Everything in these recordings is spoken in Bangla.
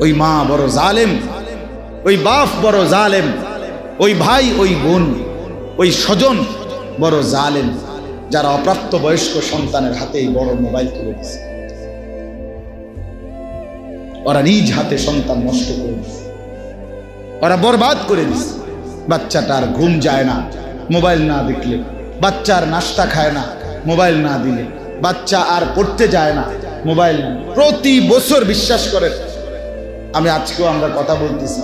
ওই মা বড় জালেম, ওই বাপ বড় জালেম, ওই ভাই, ওই বোন, ওই স্বজন বড় জালেম, যারা অপ্রাপ্ত বয়স্ক সন্তানের হাতে এই বড় মোবাইল তুলে দিচ্ছে ওরা নিজ হাতে সন্তান নষ্ট করে দিচ্ছে ওরা বরবাদ করে দিচ্ছে বাচ্চাটার ঘুম যায় না, মোবাইল না দেখলে, বাচ্চার নাস্তা খায় না, মোবাইল না দিলে, বাচ্চা আর পড়তে যায় না, মোবাইল প্রতি বছর বিশ্বাস করেন আমি আজকেও আমরা কথা বলতেছি।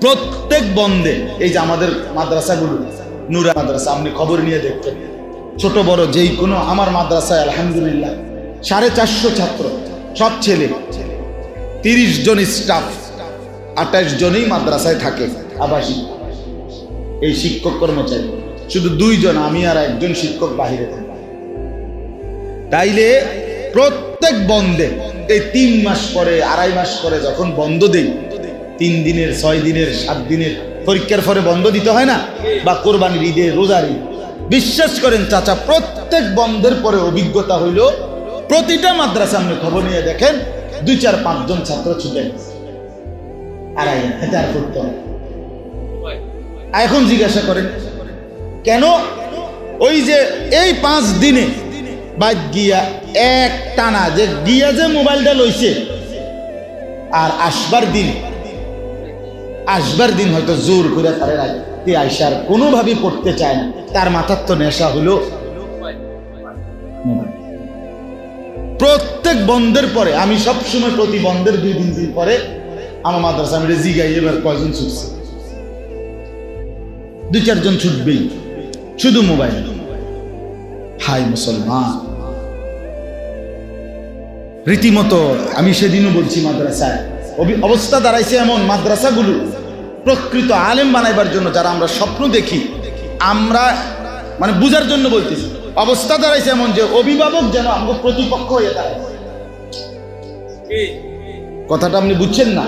প্রত্যেক বন্ধে এই যে আমাদের মাদ্রাসাগুলো, নুরা মাদ্রাসা, আপনি খবর নিয়ে দেখতেন। ছোট, বড়, যেই কোনো, আমার মাদ্রাসায়, আলহামদুলিল্লাহ, সাড়ে চারশো ছাত্র, সব ছেলে। তিরিশ জন স্টাফ, আঠাশ জনই মাদ্রাসায় থাকে, আবাসিক। এই শিক্ষক কর্মচারী, শুধু দুইজন, আমি আর একজন শিক্ষক বাহিরে থাকি। তাইলে প্রত্যেক বন্ধে এই তিন মাস পরে, আড়াই মাস পরে যখন বন্ধ দেই, তিন দিনের, ছয় দিনের, সাত দিনের পরীক্ষার পরে বন্ধ দিতে হয় না? বা কোরবানির ঈদে, রোজার ঈদ। বিশ্বাস করেন চাচা, প্রত্যেক বন্ধের পরে অভিজ্ঞতা হইল, প্রতিটা মাদ্রাসা আপনি খবর নিয়ে দেখেন, দুই চার পাঁচজন ছাত্র ছুটে গেছে আড়াই হাতে আর করতে এখন জিজ্ঞাসা করেন, কেন? ওই যে এই পাঁচ দিনে বাদ গিয়া এক টানা যে গিয়া যে মোবাইলটা লইছে, আর আসবার দিন আসবার দিন হয়তো জোর করে তারে রাখতে আইসার কোনোভাবেই পড়তে চায় না। তার মাথার তো নেশা হলো প্রত্যেক বন্ধের পরে, আমি সবসময় প্রতি বন্ধের দুই দিন দিন পরে আমার মাদ্রাসা আমি জিগাই এবার কয়জন ছুটছে? দুই চারজন ছুটবেই, শুধু মোবাইল। হাই মুসলমান। রীতিমতো আমি সেদিনও বলছি মাদ্রাসায়। অবস্থা দাঁড়াইছে এমন মাদ্রাসাগুলো। প্রকৃত আলেম বানাইবার জন্য যারা আমরা স্বপ্ন দেখি, আমরা মানে বুঝার জন্য বলতেছি। অবস্থা দাঁড়াইছে এমন যে অভিভাবক যেন আমাকে প্রতিপক্ষ হয়ে দাঁড়ায়। কথাটা আপনি বুঝছেন না?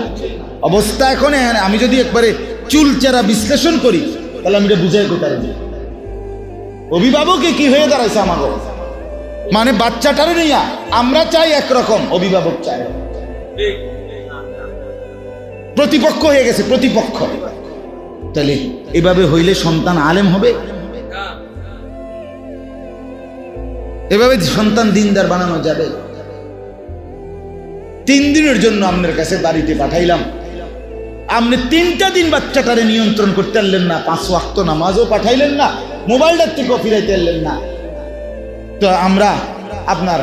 অবস্থা এখন আমি যদি একবারে চুলচেরা বিশ্লেষণ করি, তাহলে আমি এটা বুঝাই কোথায় অভিভাবকে কি হয়ে দাঁড়াইছে আমাকে মানে বাচ্চাটারে নিয়া আমরা চাই একরকম অভিভাবক চাই। প্রতিপক্ষ হয়ে গেছে, প্রতিপক্ষ। তাহলে এভাবে হইলে সন্তান আলেম হবে? এভাবে সন্তান দিনদার বানানো যাবে? তিন দিনের জন্য আপনার কাছে বাড়িতে পাঠাইলাম। আপনি তিনটা দিন বাচ্চাটারে নিয়ন্ত্রণ করতে পারলেন না, পাঁচ ওয়াক্ত নামাজও পাঠাইলেন না মোবাইলটার থেকেও ফিরাইতে পারলেন না। তো আমরা আপনার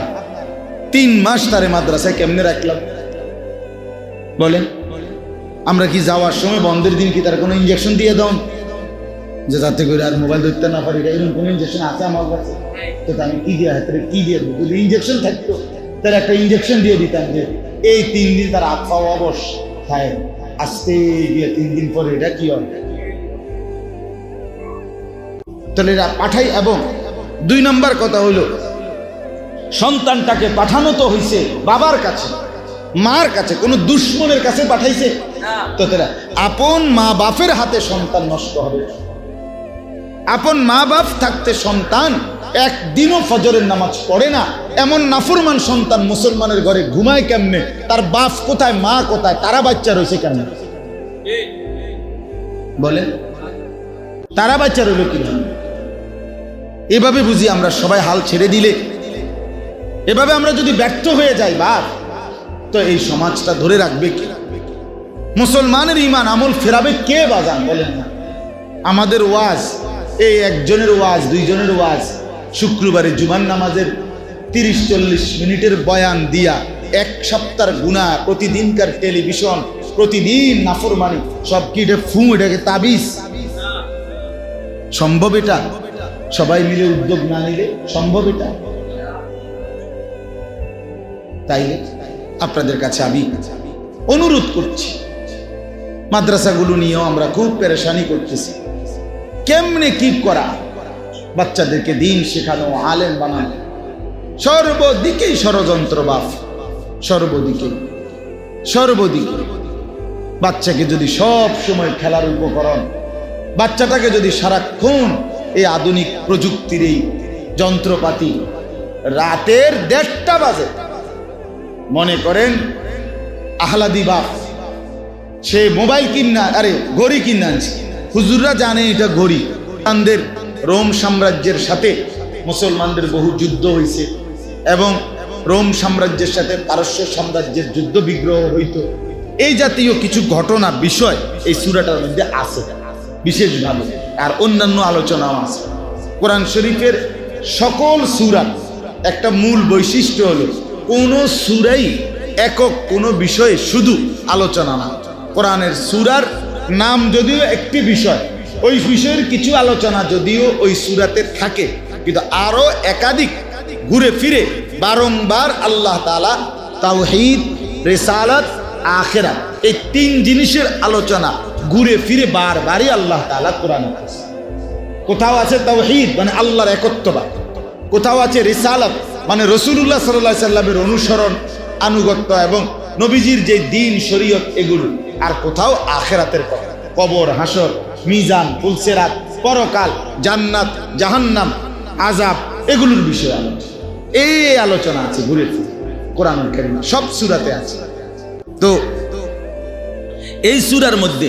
তিন মাস তারে মাদ্রাসায় কেমনে রাখলাম? বলেন। আমরা কি যাওয়ার সময় বন্ধের দিন কি তার কোনো ইঞ্জেকশন দিয়ে দাও যে যাতে করে আর মোবাইল ধরতে না পারি, এরকম কোনো ইঞ্জেকশন আছে আমার কাছে? তো আমি কি দিয়ে হাতে কি দিয়ে দেবো? যদি ইঞ্জেকশন থাকতো তার একটা ইঞ্জেকশন দিয়ে দিতাম যে এই তিন দিন তার পাওয়া অবশ খায় আসতে গিয়ে তিন দিন পরে এটা কি হয় তাহলে এরা পাঠাই এবং দুই নম্বর কথা হলো সন্তানটাকে পাঠানো তো হইছে বাবার কাছে মার কাছে কোনো দুশ্মনের কাছে পাঠাইছে। তো তারা আপন মা বাপের হাতে সন্তান নষ্ট হবে। আপন মা বাপ থাকতে সন্তান একদিনও ফজরের নামাজ পড়ে না। এমন নাফরমান সন্তান মুসলমানের ঘরে ঘুমায় কেমনে? তার বাপ কোথায় মা কোথায় তারা বাচ্চা রয়েছে কেমনে? বলেন। তারা বাচ্চা রইল কি এভাবে বুঝি আমরা সবাই হাল ছেড়ে দিলে? এভাবে আমরা যদি ব্যর্থ হয়ে যাই বাপ তো এই সমাজটা ধরে রাখবে কি? মুসলমানের ইমান আমল ফেরাবে কে বাজান বলেন না? আমাদের ওয়াজ, এই একজনের ওয়াজ, দুইজনের ওয়াজ, শুক্রবারে জুমান নামাজের তিরিশ চল্লিশ মিনিটের বয়ান দিয়া এক সপ্তাহের গুণা প্রতিদিনকার টেলিভিশন, প্রতিদিন নাফরমানি, সব কি এটা ফু, এটাকে তাবিজ। সম্ভব এটা? সবাই মিলে উদ্যোগ না নিলে সম্ভব এটা? তাইলে আপনাদের কাছে আমি অনুরোধ করছি। মাদ্রাসাগুলো নিয়েও আমরা খুব পেরেশানি করতেছি। কেমনে কি করা? বাচ্চাদেরকে দিন শেখানো, আলেম বানানো। সর্বদিকেই ষড়যন্ত্র বাপ সর্বদিকে। সর্বদিকে। বাচ্চাকে যদি সব সময় খেলার উপকরণ বাচ্চাটাকে যদি সারাক্ষণ এই আধুনিক প্রযুক্তির এই যন্ত্রপাতি রাতের দেড়টা বাজে, মনে করেন আহলাদি বাপ, সে মোবাইল কিনা আরে ঘড়ি কিনে আনছে। হুজুররা জানে এটা ঘড়ি। মুসলমানদের, রোম সাম্রাজ্যের সাথে মুসলমানদের বহু যুদ্ধ হয়েছে এবং রোম সাম্রাজ্যের সাথে পারস্য সাম্রাজ্যের যুদ্ধ বিগ্রহ হইত। এই জাতীয় কিছু ঘটনা, বিষয় এই সুরাটার মধ্যে আছে। বিশেষভাবে। আর অন্যান্য আলোচনাও আছে। কোরআন শরীফের সকল সুরা, একটা মূল বৈশিষ্ট্য হলো, কোনো সুরাই একক, কোনো বিষয়ে শুধু আলোচনা না। কোরআনের সুরার নাম যদিও একটি বিষয়, ওই বিষয়ের কিছু আলোচনা যদিও ওই সুরাতে থাকে। কিন্তু আরও একাধিক ঘুরে ফিরে বারংবার আল্লাহ তালা তাওহিদ, রেসালাত আখেরা এই তিন জিনিসের আলোচনা ঘুরে ফিরে বারবারই আল্লাহ তালা কোরআন কোথাও আছে তাওহিদ মানে আল্লাহর একত্ববাদ। কোথাও আছে রিসালাত মানে রসুল্লাহ সাল্লাহ সাল্লামের অনুসরণ, আনুগত্য এবং নবীজির যে দিন, শরীয়ত এগুলো। আর কোথাও আখেরাতের কথা। কবর, হাসর, মিজান, ফুলসেরাত, পরকাল, জান্নাত, জাহান্নাম আজাব এগুলোর বিষয়ে আলোচনা। এই আলোচনা আছে ঘুরে ফিরে। কোরআন সব সুরাতে আছে। তো এই সুরার মধ্যে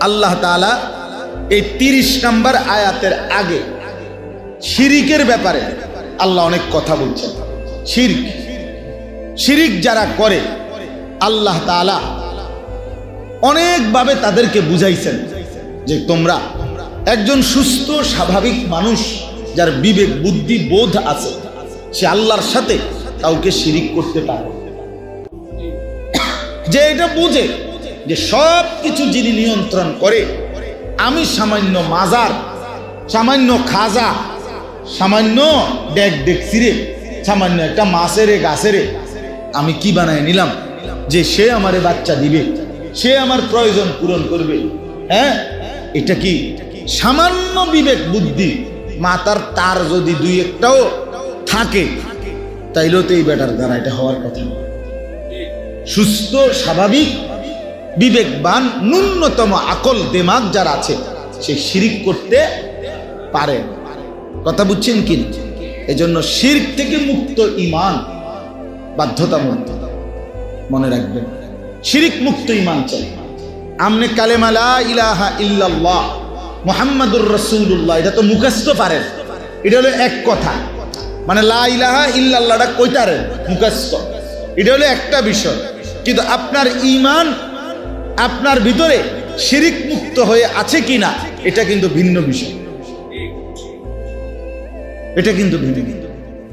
আল্লাহ তাআলা এই তিরিশ নাম্বার আয়াতের আগে শিরিকের ব্যাপারে আল্লাহ অনেক কথা বলছেন। শিরিক। শিরিক যারা করে, আল্লাহ তাআলা অনেকভাবে তাদেরকে বুঝাইছেন যে তোমরা একজন সুস্থ, স্বাভাবিক মানুষ যার বিবেক, বুদ্ধি, বোধ আছে, সে আল্লাহর সাথে কাউকে শিরিক করতে পারে যে এটা বুঝে যে সব কিছু যিনি নিয়ন্ত্রণ করে, আমি সামান্য মাজার, সামান্য খাজা, সামান্য ডেক ডেক সিরে সামান্য একটা মাছেরে গাছেরে আমি কি বানায় নিলাম? যে সে আমারে বাচ্চা দিবে, সে আমার প্রয়োজন পূরণ করবে। হ্যাঁ? এটা কি সামান্য বিবেক বুদ্ধি? মাতার তার যদি দুই একটাও থাকে, তাইলেও তো এই বেটার দ্বারা এটা হওয়ার কথা। সুস্থ, স্বাভাবিক বিবেকবান, ন্যূনতম আকল দেমাগ যার আছে, সে শিরিক করতে পারে। কথা বুঝছেন কি? এজন্য শির্ক থেকে মুক্ত ইমান বাধ্যতামূলক। মনে রাখবেন, শিরিক মুক্ত ইমান চাই। আমনে কালেমালা ইলাহা ইল্লাল্লাহ, মুহাম্মাদুর রাসূলুল্লাহ, এটা তো মুখস্থ পারেন এটা হলো এক কথা। মানে লা ইলাহা ইল্লাল্লাহটা কইতারেন মুখস্থ। এটা হলো একটা বিষয়। কিন্তু আপনার ইমান আপনার ভিতরে শিরিক মুক্ত হয়ে আছে কিনা, এটা কিন্তু ভিন্ন বিষয়। এটা কিন্তু ভিন্ন।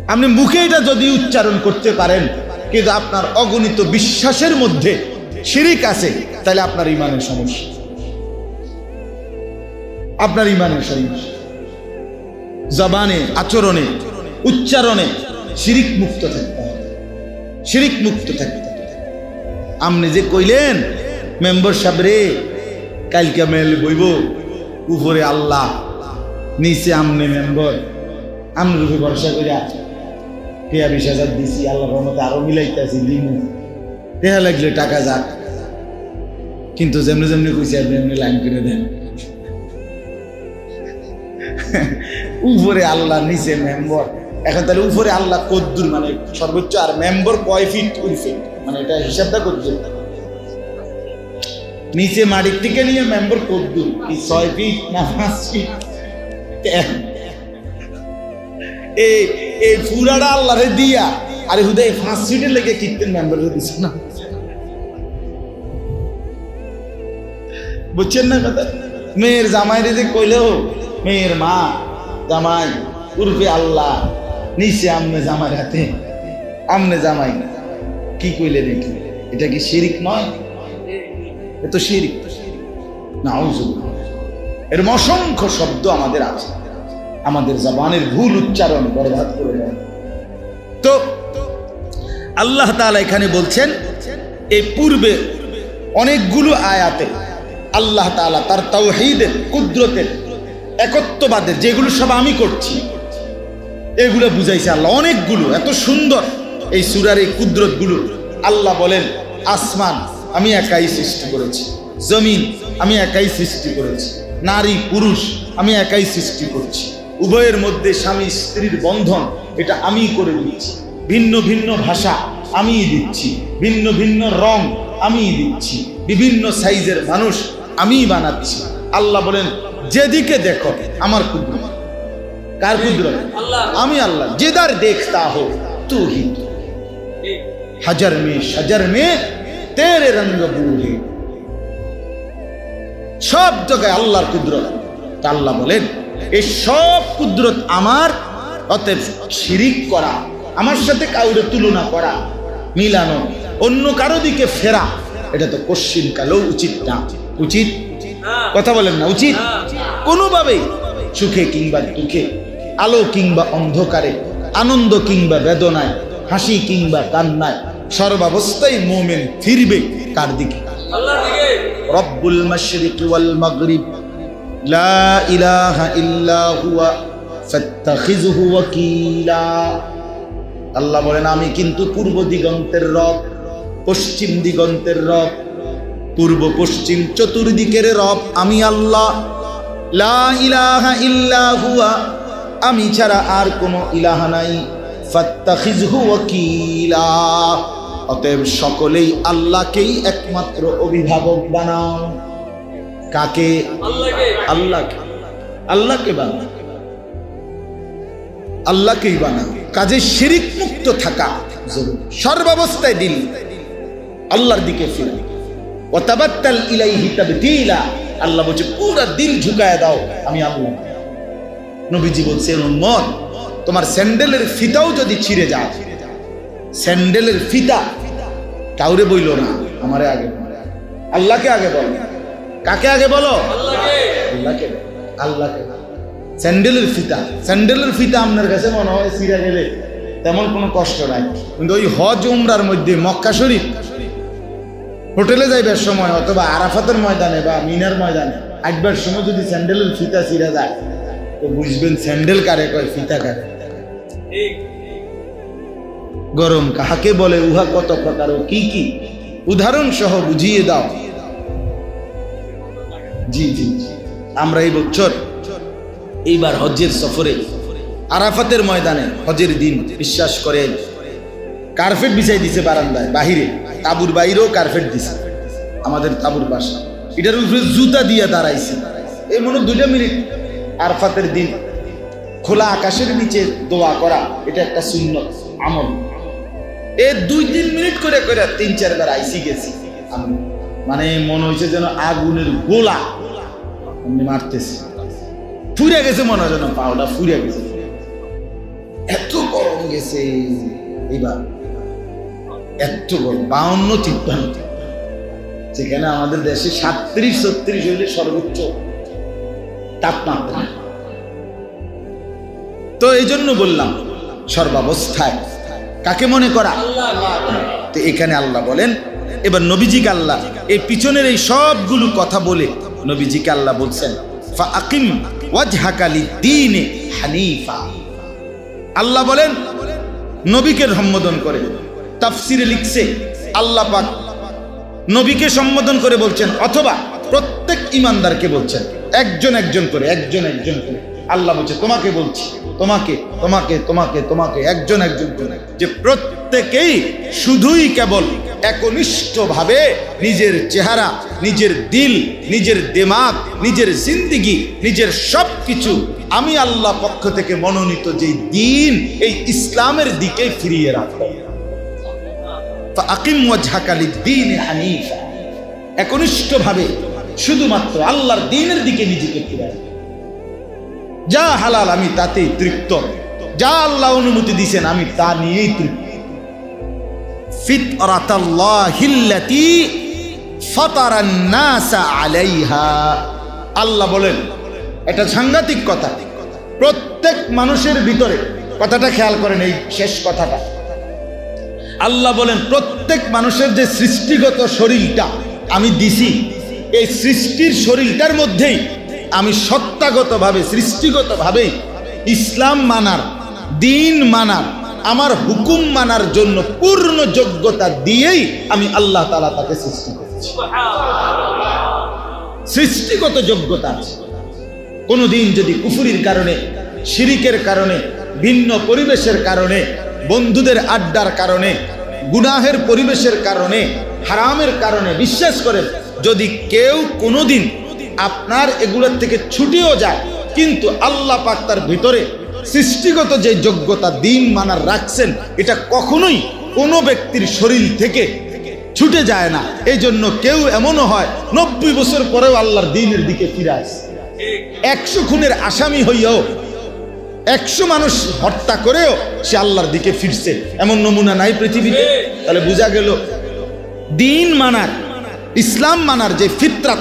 আপনি মুখে এটা যদি উচ্চারণ করতে পারেন, কিন্তু আপনার অগণিত বিশ্বাসের মধ্যে শিরিক আছে, তাহলে আপনার ইমানের সমস্যা। আপনার ইমানের সমস্যা। জবানে, আচরণে, উচ্চারণে শিরিক মুক্ত থাকতে হবে। শিরিক মুক্ত থাকতে হবে। আপনি যে কইলেন মেম্বার সাহেব রে, কালকে মেল বইব। উপরে আল্লাহ, নিচে আমনে মেম্বর। আমনের উপরে ভরসা করিয়া টিয়া বিশ হাজার দিছি, আল্লাহ রহমতে আরও মিলাইতেছি, দিমু। টেহা লাগলে টাকা যাক। কিন্তু যেমনি যেমনি কইছি আপনি এমনি লাইন করে দেন। উপরে আল্লাহ, নিচে মেম্বর। এখন তাহলে উপরে আল্লাহ কদ্দুর মানে সর্বোচ্চ, আর মেম্বর কয় ফিট ওই ফিট? মানে এটা হিসাবটা করছে নিচে মাটির থেকে নিয়ে মেম্বর কদ্দুর, কি ছয় ফিট না পাঁচ ফিট এই এই ফুরাটা আল্লাহরে দিয়া। আরে হুদা, এই পাঁচ ফিটের লেগে কীর্তন মেম্বার দিছে না। বুঝছেন না কথা? মেয়ের জামাইরে যে কইলেও, মেয়ের মা, জামাই, উর্ফে আল্লাহ, নিচে আমনে জামাই হাতে, আমনে জামাই, কি কইলে দেখি? এটা কি শিরিক নয়? এ তো শিরিক। না এর অসংখ্য শব্দ আমাদের আছে। আমাদের জবানের ভুল উচ্চারণ বরবাদ করে তো আল্লাহ তাআলা এখানে বলছেন এই পূর্বে অনেকগুলো আয়াতে আল্লাহ তাআলা তার তাওহীদের, কুদরতের একত্ববাদের যেগুলো সব আমি করছি, এগুলো বুঝাইছে আল্লাহ। অনেকগুলো, এত সুন্দর এই সুরার এই কুদরতগুলো। আল্লাহ বলেন, আসমান আমি একাই সৃষ্টি করেছি। জমিন আমি একাই সৃষ্টি করেছি। নারী পুরুষ আমি একাই সৃষ্টি করছি। উভয়ের মধ্যে স্বামী স্ত্রীর বন্ধন এটা আমি করে দিচ্ছি ভিন্ন ভিন্ন ভাষা আমি দিচ্ছি। ভিন্ন ভিন্ন রং আমি দিচ্ছি। বিভিন্ন সাইজের মানুষ আমি বানাচ্ছি। আল্লাহ বলেন যেদিকে দেখো আমার কুদরত। কার কুদরত? আল্লাহ। আমি আল্লাহ। যেদার দেখতা হো তু। হাজার মেয়ে সাজার মে তেরে রঙ্গ বুড়ে। সব জায়গায় আল্লাহর কুদরত। তা আল্লাহ বলেন, এই সব কুদরত আমার, অতএব শিরিক করা, আমার সাথে কাউরে তুলনা করা, মিলানো, অন্য কারও দিকে ফেরা, এটা তো কশ্চিন কালেও উচিত না। উচিত? কথা বলেন না, উচিত? কোনোভাবেই। সুখে কিংবা দুঃখে, আলো কিংবা অন্ধকারে, আনন্দ কিংবা বেদনায়, হাসি কিংবা কান্নায় সর্বাবস্থায় মোমেন ফিরবে কার দিকে? রব্বুল মাশরিক ওয়াল মাগরিব। লা ইলাহা ইল্লা হুয়া ফাত্তাখিযহু ওয়াকিলা। আল্লাহ বলেন আমি কিন্তু পূর্ব দিগন্তের রব পশ্চিম দিগন্তের রব পূর্ব পশ্চিম চতুর্দিকের রব আমি আল্লাহ। লা ইলাহা ইল্লা হুয়া আমি ছাড়া আর কোনো ইলাহা নাই। ফাত্তাখিযহু ওয়াকিলা। অতএব সকলেই আল্লাহকেই একমাত্র অভিভাবক বানাও। কাকে? আল্লাহকে। আল্লাহকে। বানাও। আল্লাহকেই বানাও। কাজে শিরিক মুক্ত থাকা জরুরি। সর্বাবস্থায় দিল। আল্লাহর দিকে ফিরে। ওয়াতাবাত্তাল ইলাইহি তাবতিলা। আল্লাহ বলছে পুরো দিল ঝুকায় দাও। আমি আল্লাহ। নবীজি বলছেন উম্মত তোমার স্যান্ডেলের ফিতাও যদি ছিঁড়ে যায় স্যান্ডেলের ফিতা কাউরে বইল না আমারে আগে আল্লাহকে আগে বলো। কাকে আগে বলো? আল্লাহকে। আল্লাহকে। স্যান্ডেলের ফিতা স্যান্ডেলের ফিতা আপনার কাছে মনে হয় সিরা গেলে তেমন কোনো কষ্ট নাই। কিন্তু ওই হজ উমরার মধ্যে মক্কা শরীফ হোটেলে যাইবার সময় অথবা আরাফাতের ময়দানে বা মিনার ময়দানে একবার সময় যদি স্যান্ডেলের ফিতা সিরা যায় তো বুঝবেন স্যান্ডেল কারে কয় ফিতা কারে। ঠিক। গরম কাহাকে বলে, উহা কত প্রকার ও কি কি? উদাহরণ সহ বুঝিয়ে দাও। জি জি। আমরা এই বছর, এইবার হজ্জের সফরে, আরাফাতের ময়দানে হজের দিন, বিশ্বাস করে কার্পেট বিছাই দিছে বারান্দায়, বাহিরে। তাবুর বাইরেও কার্পেট দিছে। আমাদের তাবুর পাশে। এটার উপরে জুতা দিয়ে দাঁড়াইছে। এই মনে দুইটা মিনিট আরফাতের দিন খোলা আকাশের নিচে দোয়া করা, এটা একটা শূন্য আমল। এ দুই তিন মিনিট করে করে তিন চারবার আইসি গেছি। আমি মানে মনে হয়েছে যেন আগুনের গোলা মারতেছি। ফুরে গেছে মনে হয় যেন ফুরে গেছে। এত গরম গেছে এত গরম, বাউন্ন তিপ্পান্ন। যেখানে আমাদের দেশে সাতত্রিশ, ছত্রিশ হইলে সর্বোচ্চ তাপমাত্রা। তো এই জন্য বললাম, সর্বাবস্থায় কাকে মনে করা? তো এখানে আল্লাহ বলেন, এবার নবীজিকে আল্লাহ, এই পিছনের এই সবগুলো কথা বলে নবীজিকে আল্লাহ বলছেন হানিফা। আল্লাহ বলেন, নবীকে সম্বোধন করে, তাফসিরে লিখছে, আল্লাহ পাক নবীকে সম্বোধন করে বলছেন, অথবা প্রত্যেক ইমানদারকে বলছেন, একজন একজন করে, একজন একজন করে। আল্লাহ বলছে, তোমাকে বলছি, তোমাকে তোমাকে তোমাকে তোমাকে, একজন একজন যে প্রত্যেকেই শুধুই কেবল একনিষ্ঠভাবে নিজের চেহারা, নিজের দিল, নিজের দিমাগ, নিজের জিন্দিগি, নিজের সব কিছু আমি আল্লাহ পক্ষ থেকে মনোনীত যে দিন এই ইসলামের দিকে ফিরিয়ে রাখো ফাকিম ওয়াজহাকা লিদ্দীনি হানিফা। একনিষ্ঠভাবে শুধুমাত্র আল্লাহর দিনের দিকে নিজেকে ফিরায় যা হালাল, আমি তাতেই তৃপ্ত। যা আল্লাহ অনুমতি দিয়েছেন আমি তা নিয়েই তৃপ্ত। আলাইহা। আল্লাহ বলেন, এটা সাংঘাতিক কথা। প্রত্যেক মানুষের ভিতরে, কথাটা খেয়াল করেন এই শেষ কথাটা। আল্লাহ বলেন, প্রত্যেক মানুষের যে সৃষ্টিগত শরীরটা আমি দিছি, এই সৃষ্টির শরীরটার মধ্যেই আমি সত্তাগতভাবে সৃষ্টিগতভাবে ইসলাম মানার, দিন মানার, আমার হুকুম মানার জন্য পূর্ণ যোগ্যতা দিয়েই আমি আল্লাহ তালা তাকে সৃষ্টি করেছি। সৃষ্টিগত যোগ্যতা আছে। কোনোদিন যদি কুফুরির কারণে, শিরিকের কারণে, ভিন্ন পরিবেশের কারণে, বন্ধুদের আড্ডার কারণে, গুনাহের পরিবেশের কারণে, হারামের কারণে বিশ্বাস করেন, যদি কেউ কোনোদিন আপনার এগুলোর থেকে ছুটিও যায়। কিন্তু আল্লাহ পাক তার ভিতরে সৃষ্টিগত যে যোগ্যতা দিন মানার রাখছেন, এটা কখনোই কোনো ব্যক্তির শরীর থেকে ছুটে যায় না। এই জন্য কেউ এমনও হয়, নব্বই বছর পরেও আল্লাহর দিনের দিকে ফিরে আসে। একশো খুনের আসামি হইয়াও একশো মানুষ হত্যা করেও সে আল্লাহর দিকে ফিরছে। এমন নমুনা নাই পৃথিবীতে। তাহলে বোঝা গেল, দিন মানার, ইসলাম মানার যে ফিতরাত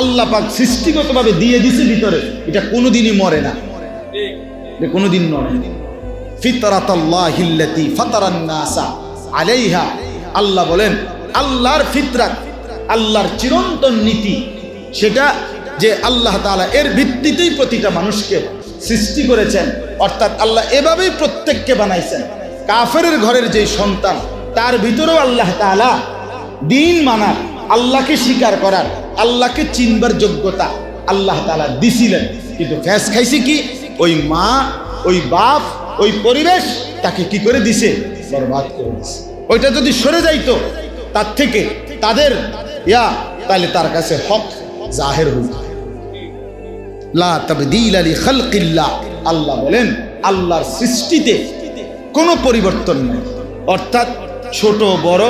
আল্লাহ পাক সৃষ্টিগতভাবে দিয়ে দিছে ভিতরে, এটা কোনোদিনই মরে না। কোনোদিন মরে ফাতারান নাসা আলাইহা। আল্লাহ বলেন, আল্লাহর ফিতরাত আল্লাহর চিরন্তন নীতি, সেটা যে আল্লাহ তাআলা এর ভিত্তিতেই প্রতিটা মানুষকে সৃষ্টি করেছেন, অর্থাৎ আল্লাহ এভাবেই প্রত্যেককে বানাইছেন। কাফেরের ঘরের যে সন্তান, তার ভিতরেও আল্লাহ তাআলা দিন মানার, আল্লাহকে স্বীকার করার আল্লাহকে চিনবার যোগ্যতা আল্লাহ তাআলা দিছিলেন। কিন্তু ফ্যাস খাইছে কি? ওই মা, ওই বাপ, ওই পরিবেশ তাকে কি করে দিছে? বরবাদ করে দিছে। ওইটা যদি সরে যাইতো, তার থেকে তাদের, ইয়া, তাহলে তার কাছে হক জাহের হইত। আল্লাহ বলেন, আল্লাহর সৃষ্টিতে কোনো পরিবর্তন নেই। অর্থাৎ ছোট বড়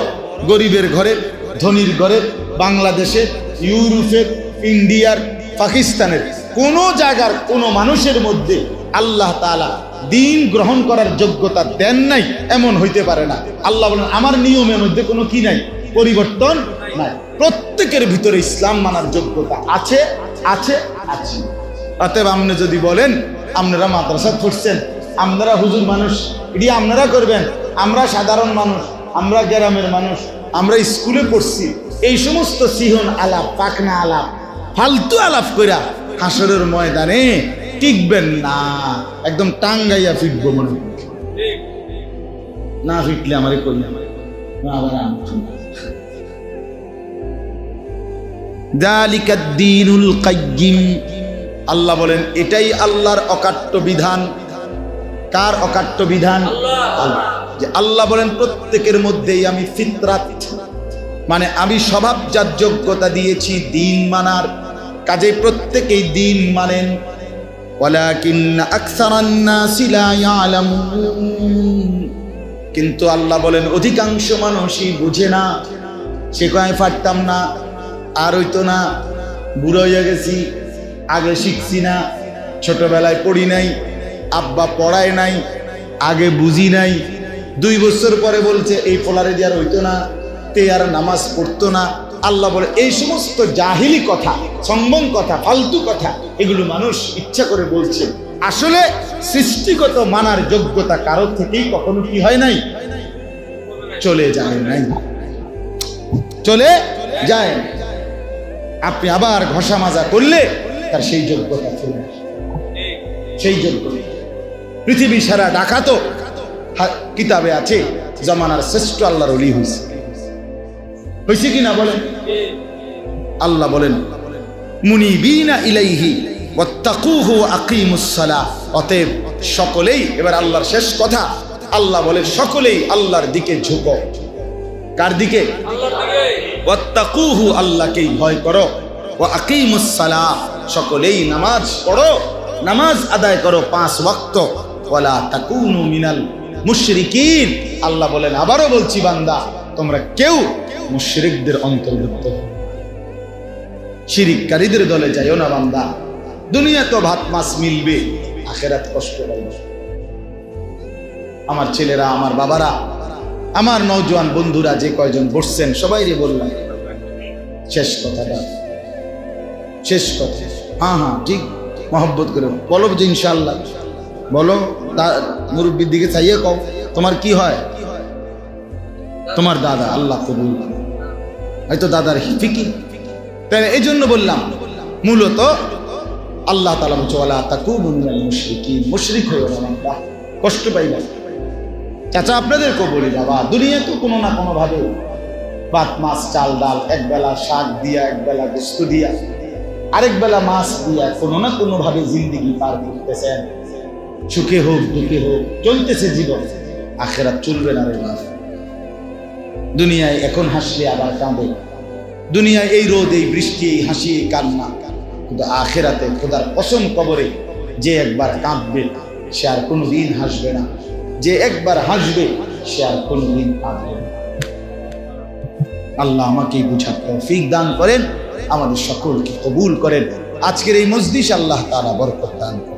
গরিবের ঘরে, ধনীর ঘরে বাংলাদেশের ইউরোপের ইন্ডিয়ার, পাকিস্তানের কোনো জায়গার কোনো মানুষের মধ্যে আল্লাহ তাআলা দিন গ্রহণ করার যোগ্যতা দেন নাই, এমন হইতে পারে না। আল্লাহ বলেন, আমার নিয়মের মধ্যে কোনো কি নাই? পরিবর্তন নাই। প্রত্যেকের ভিতরে ইসলাম মানার যোগ্যতা আছে আছে আছে। অতএব আপনি যদি বলেন, আপনারা মাদ্রাসা পড়ছেন আপনারা হুজুর মানুষ, এটি আপনারা করবেন, আমরা সাধারণ মানুষ, আমরা গ্রামের মানুষ, আমরা স্কুলে পড়ছি এই সমস্ত সিহন আলাপ পাকনা আলাপ ফালতু আলাপ কইরা হাসরের ময়দানে টিকবেন না। একদম টাঙ্গাইয়া ফিটবো মনে না ফিটলে আমারে আবার আমি দালিকাদ্দিনুল কাইয়িম আল্লাহ বলেন এটাই আল্লাহর অকাট্য বিধান। কার অকাট্য বিধান? আল্লাহ। আল্লাহ। যে আল্লাহ বলেন প্রত্যেকের মধ্যেই আমি ফিতরাত। মানে আমি স্বভাবজাত যোগ্যতা দিয়েছি, দিন মানার কাজে প্রত্যেকেই দিন মানেন। কিন্তু আল্লাহ বলেন, অধিকাংশ মানুষই বুঝে না। সে কয় পারতাম না, আর হইতো না, বুড়ো হয়ে গেছি, আগে শিখছি না, ছোটবেলায় পড়ি নাই, আব্বা পড়ায় নাই, আগে বুঝি নাই। দুই বছর পরে বলছে, এই পোলারে আর হইতো না। তে আর নামাজ পড়তো না। আল্লাহ বলে, এই সমস্ত জাহিলি কথা সম্বং কথা, ফালতু কথা, এগুলো মানুষ ইচ্ছা করে বলছে। আসলে সৃষ্টিগত মানার যোগ্যতা কারোর থেকেই কখনো কি হয় নাই? চলে যায় নাই। চলে যায় আপনি আবার ঘষা মাজা করলে তার সেই যোগ্যতা চলে সেই যোগ্যতা। পৃথিবী সারা ডাকাতো কিতাবে আছে, জমানার শ্রেষ্ঠ আল্লাহর অলি হয়েছে হয়েছে কি না বলেন আল্লাহ বলেন, মুনিবিনা ইলাইহি অতএব সকলেই, এবার আল্লাহর শেষ কথা, আল্লাহ বলেন, সকলেই আল্লাহর দিকে ঝুঁকো। কার দিকে? আল্লাহকেই ভয় করো। ও আকিমুস সালাহ, সকলেই নামাজ পড়ো। নামাজ আদায় করো পাঁচ ওয়াক্ত। ওয়ালা তাকুনু মিনাল মুশরিকিন। আল্লাহ বলেন, আবারও বলছি বান্দা তোমরা কেউ মুশরিকদের অন্তর্ভুক্ত শিরিককারীদের দলে যাইও না বান্দা। দুনিয়া তো ভাত, মাছ মিলবে, আখেরাত কষ্ট পাইবে। আমার ছেলেরা, আমার বাবারা, আমার নওজোয়ান বন্ধুরা যে কয়জন বসছেন সবাই রে বললাম, শেষ কথাটা। শেষ কথা। হ্যাঁ হ্যাঁ ঠিক, মহব্বত করে। বলো যে ইনশাল্লাহ বলো তার মুরব্বীর দিকে চাইয়ে কও, তোমার কি হয়? তোমার দাদা আল্লাহ কবুল হয়তো দাদার ফিকি। তাই এই জন্য বললাম, মূলত আল্লাহ তালা বলছে, ওয়ালা তাকুমুন্নাল মুশরিকিন। মুশরিক হয়ে না বাবা। কষ্ট পাইবা চাচা আপনাদেরকেও বলি বাবা। দুনিয়া তো কোনো না কোনোভাবে ভাত, মাছ, চাল, ডাল, এক বেলা শাক দিয়া, এক বেলা গোস্ত দিয়া, আরেক বেলা মাছ দিয়া কোনো না কোনো ভাবে জিন্দিগি পার করতেছেন। সুখে হোক, দুঃখে হোক, চলতেছে জীবন। আখেরা চলবে না রে দুনিয়ায় এখন হাসলে আবার কাঁদে। দুনিয়ায় এই রোদ, এই বৃষ্টি, এই হাসি, এই কান্না। কিন্তু আখেরাতে খোদার কসম কবরে যে একবার কাঁদবে, সে আর কোনোদিন হাসবে না। যে একবার হাসবে, সে আর কোনোদিন কাঁদবে না। আল্লাহ আমাকেই বুঝার তৌফিক দান করেন। আমাদের সকলকে কবুল করেন। আজকের এই মসজিদ আল্লাহ তারা বরকত দান করেন।